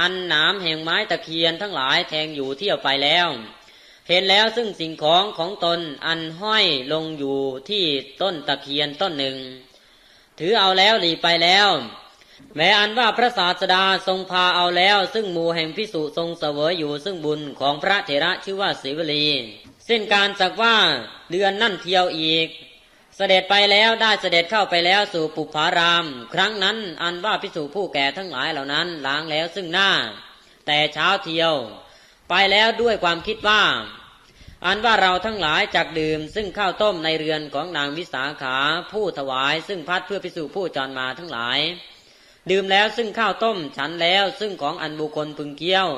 อันหนามแห่งไม้ตะเคียนทั้งหลายแทงอยู่เที่ยวไปแล้ว เห็นแล้วซึ่งสิ่งของของตนอันห้อยลงอยู่ที่ต้นตะเคียนต้นหนึ่ง ถือเอาแล้วหลีไปแล้ว แม้อันว่าพระศาสดาทรงพาเอาแล้ว ซึ่งมูแห่งพิสุทรงเสวยอยู่ซึ่งบุญของพระเถระชื่อว่าศิวลีเส้นการสักว่าเดือนนั่นเที่ยวอีก เสด็จไปแล้วได้เสด็จเข้าไปแล้วสู่ปุพาราม ครั้งนั้นอันว่าพิสุผู้แก่ทั้งหลายเหล่านั้นล้างแล้วซึ่งหน้า แต่เช้าเที่ยว ไปแล้วด้วยความคิดว่า อันว่าเราทั้งหลายจักดื่ม ซึ่งข้าวต้มในเรือนของนางวิสาขาผู้ถวาย ซึ่งพัดเพื่อพิสูผู้จรมาทั้งหลาย ดื่มแล้วซึ่งข้าวต้มฉันแล้วซึ่งของอันบุคคลพึงเกี้ยว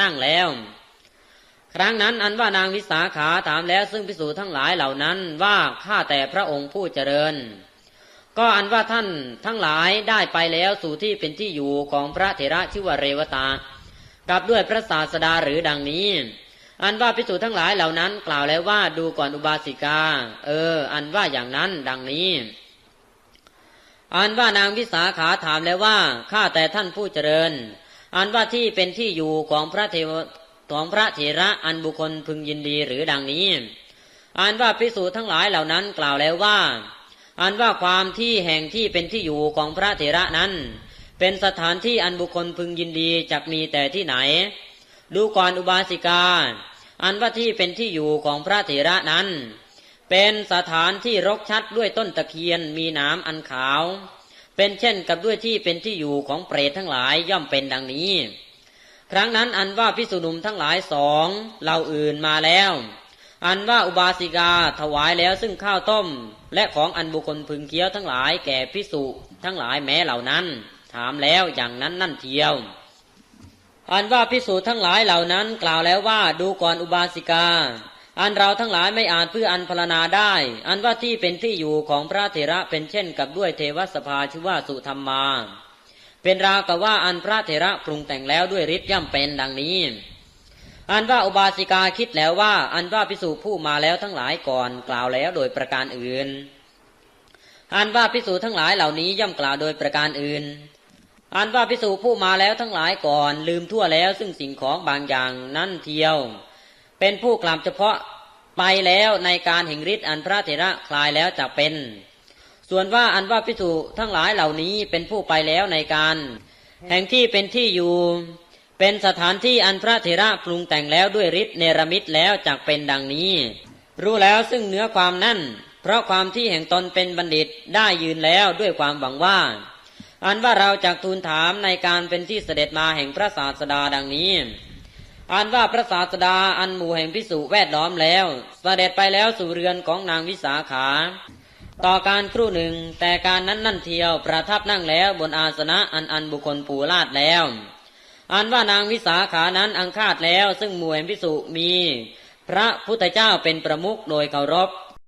นั่งแล้ว ครั้งนั้นอันว่านางวิสาขาถามแล้วซึ่งพิสูจน์ทั้งหลายเหล่านั้นว่าข้าแต่พระองค์ผู้เจริญ ก็อันว่าท่านทั้งหลายได้ไปแล้วสู่ที่เป็นที่อยู่ของพระเถระชื่อว่าเรวตา กับด้วยพระศาสดาหรือดังนี้ อันว่าพิสูจน์ทั้งหลายเหล่านั้นกล่าวแล้วว่าดูก่อนอุบาสิกา เออ อันว่าอย่างนั้นดังนี้ อันว่านางวิสาขาถามแล้วว่าข้าแต่ท่านผู้เจริญ อันว่าที่เป็นที่อยู่ของพระเทว ของพระเถระอันบุคคลพึงยินดีหรือดังนี้ อันว่าพิสูจน์ทั้งหลายเหล่านั้นกล่าวแล้วว่า อันว่าความที่แห่งที่เป็นที่อยู่ของพระเถระนั้น เป็นสถานที่อันบุคคลพึงยินดีจักมีแต่ที่ไหน ดูก่อนอุบาสิกา อันว่าที่เป็นที่อยู่ของพระเถระนั้น เป็นสถานที่รกชัดด้วยต้นตะเคียนมีหนามอันขาว เป็นเช่นกับด้วยที่เป็นที่อยู่ของเปรตทั้งหลายย่อมเป็นดังนี้ ครั้งนั้นอันว่าพิสุนุมทั้งหลายสองเหล่าอื่นมาแล้ว อันว่าอุบาสิกาถวายแล้วซึ่งข้าวต้ม และของอันบุคคลพึงเคี้ยวทั้งหลายแก่พิสุทั้งหลายแม้เหล่านั้น ถามแล้วอย่างนั้นนั่นเทียว อันว่าพิสูจทั้งหลายเหล่านั้นกล่าวแล้วว่าดูก่อนอุบาสิกา อันเราทั้งหลายไม่อาจเพื่ออันพรณนาได้ อันว่าที่เป็นที่อยู่ของพระเถระเป็นเช่นกับด้วยเทวสภาชื่อว่าสุธรรมา เป็นราวกับว่าอันพระเถระปรุงแต่งแล้วด้วยฤทธิ์ย่ำเป็นดังนี้ อันว่าอุบาสิกาคิดแล้วว่า อันว่าพิสูจผู้มาแล้วทั้งหลายก่อนกล่าวแล้วโดยประการอื่น อันว่าพิสูจทั้งหลายเหล่านี้ย่อมกล่าวโดยประการอื่น อันว่าพิสูจผู้มาแล้วทั้งหลายก่อนลืมทั่วแล้วซึ่งสิ่งของบางอย่างนั่นเทียว เป็นผู้กล่าวเฉพาะไปแล้วในการแห่งฤทธิ์อันพระเถระคลายแล้วจะเป็น ส่วนว่าอันว่าพิสูจทั้งหลายเหล่านี้เป็นผู้ไปแล้วในการ แห่งที่เป็นที่อยู่ เป็นสถานที่อันพระเถระปรุงแต่งแล้วด้วยฤทธิ์เนรมิตแล้วจักเป็นดังนี้ รู้แล้วซึ่งเนื้อความนั่น เพราะความที่แห่งตนเป็นบัณฑิตได้ยืนแล้วด้วยความหวังว่า อันว่าเราจากทูลถามในการเป็นที่เสด็จมาแห่งพระศาสดาดังนี้อันว่าพระศาสดาอันหมู่แห่งพิสุแวดล้อมแล้ว เสด็จไปแล้วสู่เรือนของนางวิสาขา ต่อการครู่หนึ่งแต่การนั้นนั่นเทียวประทับนั่งแล้วบนอาสนะอันอันบุคคลปูลาดแล้ว อันว่านางวิสาขานั้นอังคาดแล้วซึ่งหมวยพิสุมี พระพุทธเจ้าเป็นประมุขโดยเคารพ